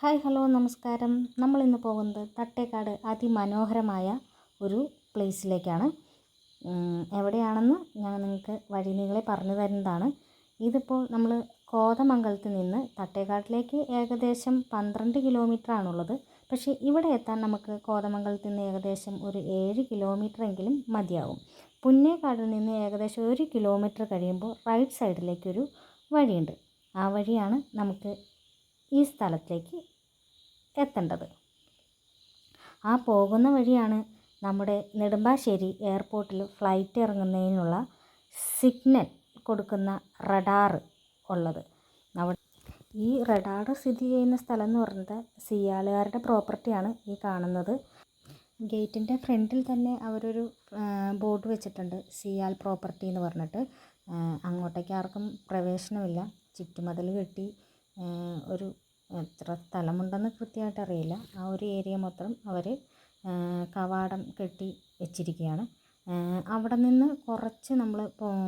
Hi hello നമസ്കാരം. നമ്മൾ ഇന്ന് പോകുന്നത് തട്ടേക്കാട് അതിമനോഹരമായ ഒരു പ്ലേസിലേക്കാണ്. എവിടെയാണെന്ന് ഞാൻ നിങ്ങൾക്ക് വഴി നിങ്ങളെ പറഞ്ഞു തരുന്നതാണ്. ഇതിപ്പോൾ നമ്മൾ കോതമംഗലത്ത് നിന്ന് തട്ടേക്കാട്ടിലേക്ക് ഏകദേശം പന്ത്രണ്ട് കിലോമീറ്റർ ആണുള്ളത് പക്ഷേ ഇവിടെ എത്താൻ നമുക്ക് കോതമംഗലത്ത് നിന്ന് ഏകദേശം ഒരു ഏഴ് എങ്കിലും മതിയാവും. പുന്നേക്കാടിൽ നിന്ന് ഏകദേശം ഒരു കിലോമീറ്റർ കഴിയുമ്പോൾ റൈറ്റ് സൈഡിലേക്കൊരു വഴിയുണ്ട്. ആ വഴിയാണ് നമുക്ക് ഈ സ്ഥലത്തേക്ക് എത്തേണ്ടത്. ആ പോകുന്ന വഴിയാണ് നമ്മുടെ നെടുമ്പാശ്ശേരി എയർപോർട്ടിൽ ഫ്ലൈറ്റ് ഇറങ്ങുന്നതിനുള്ള സിഗ്നൽ കൊടുക്കുന്ന റഡാർ ഉള്ളത്. അവിടെ ഈ റഡാർ സ്ഥിതി ചെയ്യുന്ന സ്ഥലം എന്ന് പറയുന്നത് സിയാളുകാരുടെ പ്രോപ്പർട്ടിയാണ് ഈ കാണുന്നത്. ഗേറ്റിന്റെ ഫ്രണ്ടിൽ തന്നെ അവരൊരു ബോർഡ് വെച്ചിട്ടുണ്ട് സിയാൽ പ്രോപ്പർട്ടി എന്ന് പറഞ്ഞിട്ട്. അങ്ങോട്ടേക്ക് ആർക്കും പ്രവേശനമില്ല. ചുറ്റുമതിൽ കെട്ടി ഒരു എത്ര സ്ഥലമുണ്ടെന്ന് കൃത്യമായിട്ട് അറിയില്ല ആ ഒരു ഏരിയ മൊത്തം അവർ കവാടം കെട്ടി വെച്ചിരിക്കുകയാണ്. അവിടെ നിന്ന് കുറച്ച് നമ്മൾ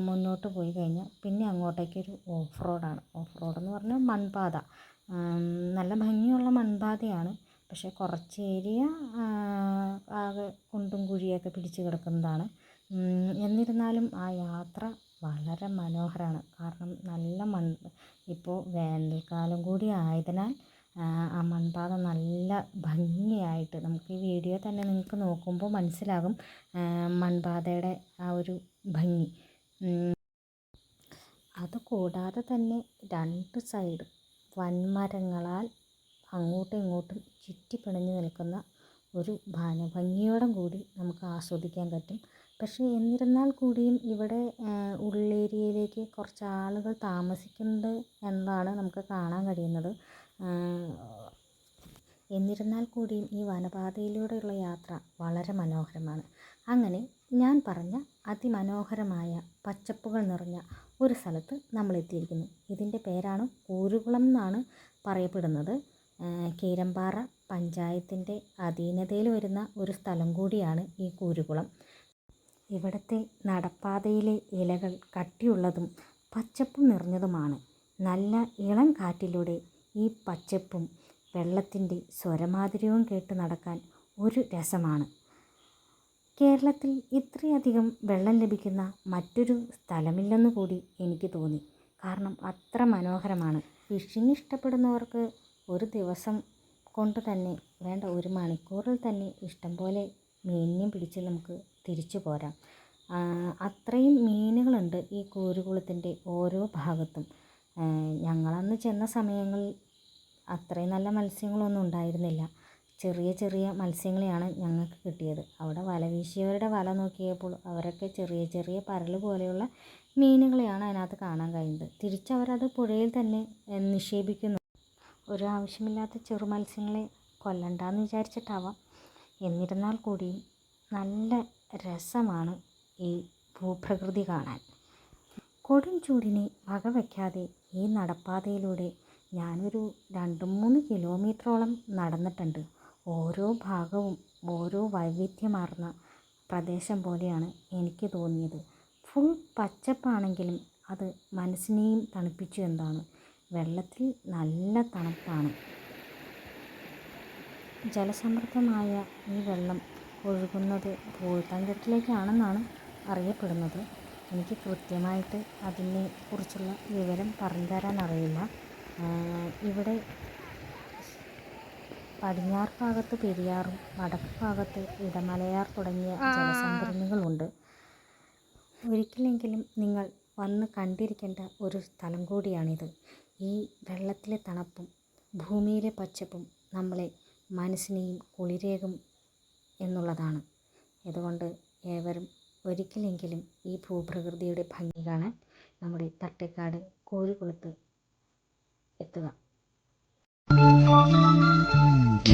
മുന്നോട്ട് പോയി കഴിഞ്ഞാൽ പിന്നെ അങ്ങോട്ടേക്കൊരു ഓഫ് റോഡാണ് ഓഫ് റോഡെന്ന് പറഞ്ഞാൽ മൺപാത നല്ല ഭംഗിയുള്ള മൺപാതയാണ്. പക്ഷേ കുറച്ച് ഏരിയ ആകെ കുണ്ടും കുഴിയൊക്കെ പിടിച്ച് കിടക്കുന്നതാണ്. എന്നിരുന്നാലും ആ യാത്ര വളരെ മനോഹരമാണ് കാരണം നല്ല മൺ ഇപ്പോൾ വേനൽക്കാലം കൂടി ആയതിനാൽ ആ മൺപാത നല്ല ഭംഗിയായിട്ട് നമുക്ക് ഈ വീഡിയോ തന്നെ നിങ്ങൾക്ക് നോക്കുമ്പോൾ മനസ്സിലാകും മൺപാതയുടെ ആ ഒരു ഭംഗി. അതുകൂടാതെ തന്നെ രണ്ട് സൈഡും വൻമരങ്ങളാൽ അങ്ങോട്ടും ഇങ്ങോട്ടും ചുറ്റിപ്പിണഞ്ഞ് നിൽക്കുന്ന ഒരു ഭംഗിയോടും കൂടി നമുക്ക് ആസ്വദിക്കാൻ പറ്റും. പക്ഷേ എന്നിരുന്നാൽ കൂടിയും ഇവിടെ ഉള്ളേരിയയിലേക്ക് കുറച്ച് ആളുകൾ താമസിക്കുന്നുണ്ട് എന്നതാണ് നമുക്ക് കാണാൻ കഴിയുന്നത്. എന്നിരുന്നാൽ കൂടിയും ഈ വനപാതയിലൂടെയുള്ള യാത്ര വളരെ മനോഹരമാണ്. അങ്ങനെ ഞാൻ പറഞ്ഞ അതിമനോഹരമായ പച്ചപ്പുകൾ നിറഞ്ഞ ഒരു സ്ഥലത്ത് നമ്മൾ എത്തിയിരിക്കുന്നു. ഇതിന്റെ പേരാണ് കൂരുകുളം എന്നാണ് പറയപ്പെടുന്നത്. കീരമ്പാറ പഞ്ചായത്തിന്റെ അധീനതയിൽ വരുന്ന ഒരു സ്ഥലം കൂടിയാണ് ഈ കൂരുകുളം. ഇവിടുത്തെ നടപ്പാതയിലെ ഇലകൾ കട്ടിയുള്ളതും പച്ചപ്പും നിറഞ്ഞതുമാണ്. നല്ല ഇളം കാറ്റിലൂടെ ഈ പച്ചപ്പും വെള്ളത്തിന്റെ സ്വരമാതിരിയും കേട്ട് നടക്കാൻ ഒരു രസമാണ്. കേരളത്തിൽ ഇത്രയധികം വെള്ളം ലഭിക്കുന്ന മറ്റൊരു സ്ഥലമില്ലെന്ന് കൂടി എനിക്ക് തോന്നി. കാരണം അത്ര മനോഹരമാണ്. ഫിഷിംഗ് ഇഷ്ടപ്പെടുന്നവർക്ക് ഒരു ദിവസം കൊണ്ട് തന്നെ വേണ്ട ഒരു മണിക്കൂറിൽ തന്നെ ഇഷ്ടം പോലെ പിടിച്ച് നമുക്ക് തിരിച്ചു പോരാം. അത്രയും മീനുകളുണ്ട് ഈ കൂരുകുളത്തിന്റെ ഓരോ ഭാഗത്തും. ഞങ്ങളന്ന് ചെന്ന സമയങ്ങളിൽ അത്രയും നല്ല മത്സ്യങ്ങളൊന്നും ഉണ്ടായിരുന്നില്ല. ചെറിയ ചെറിയ മത്സ്യങ്ങളെയാണ് ഞങ്ങൾക്ക് കിട്ടിയത്. അവിടെ വല വീശിയവരുടെ വല നോക്കിയപ്പോൾ അവരൊക്കെ ചെറിയ ചെറിയ പരൽ പോലെയുള്ള മീനുകളെയാണ് അതിനകത്ത് കാണാൻ കഴിയുന്നത് തിരിച്ചവരത് പുഴയിൽ തന്നെ നിക്ഷേപിക്കുന്നു. ഒരു ആവശ്യമില്ലാത്ത ചെറു മത്സ്യങ്ങളെ കൊല്ലണ്ടെന്ന് വിചാരിച്ചിട്ടാവാം. എന്നിരുന്നാൽ കൂടിയും നല്ല രസമാണ് ഈ ഭൂപ്രകൃതി കാണാൻ. കൊടും ചൂടിനെ വകവയ്ക്കാതെ ഈ നടപ്പാതയിലൂടെ ഞാനൊരു രണ്ട് മൂന്ന് കിലോമീറ്ററോളം നടന്നിട്ടുണ്ട്. ഓരോ ഭാഗവും ഓരോ വൈവിധ്യമാർന്ന പ്രദേശം പോലെയാണ് എനിക്ക് തോന്നിയത്. ഫുൾ പച്ചപ്പാണെങ്കിലും അത് മനസ്സിനെയും തണുപ്പിച്ചു എന്താണ് വെള്ളത്തിൽ നല്ല തണുപ്പാണ്. ജലസമൃദ്ധമായ ഈ വെള്ളം ഒഴുകുന്നത് ഭൂതങ്കത്തിലേക്കാണെന്നാണ് അറിയപ്പെടുന്നത്. എനിക്ക് കൃത്യമായിട്ട് അതിനെ കുറിച്ചുള്ള വിവരം പറഞ്ഞു തരാൻ അറിയില്ല ഇവിടെ പടിഞ്ഞാറ് ഭാഗത്ത് പെരിയാറും വടക്ക് ഭാഗത്ത് ഇടമലയാർ തുടങ്ങിയ ജലസംഭരണികളുണ്ട്. ഒരിക്കലെങ്കിലും നിങ്ങൾ വന്ന് കണ്ടിരിക്കേണ്ട ഒരു സ്ഥലം കൂടിയാണിത്. ഈ വെള്ളത്തിലെ തണുപ്പും ഭൂമിയിലെ പച്ചപ്പും നമ്മളെ മനസ്സിനെയും കുളിരേകും എന്നുള്ളതാണ്. അതുകൊണ്ട് ഏവരും ഒരിക്കലെങ്കിലും ഈ ഭൂപ്രകൃതിയുടെ ഭംഗി കാണാൻ നമ്മുടെ തട്ടേക്കാട് കോഴിക്കുളത്ത് എത്തുക.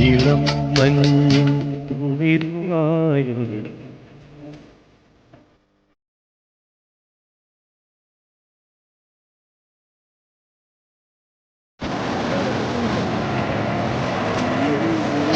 ഇളം മഞ്ഞിൻ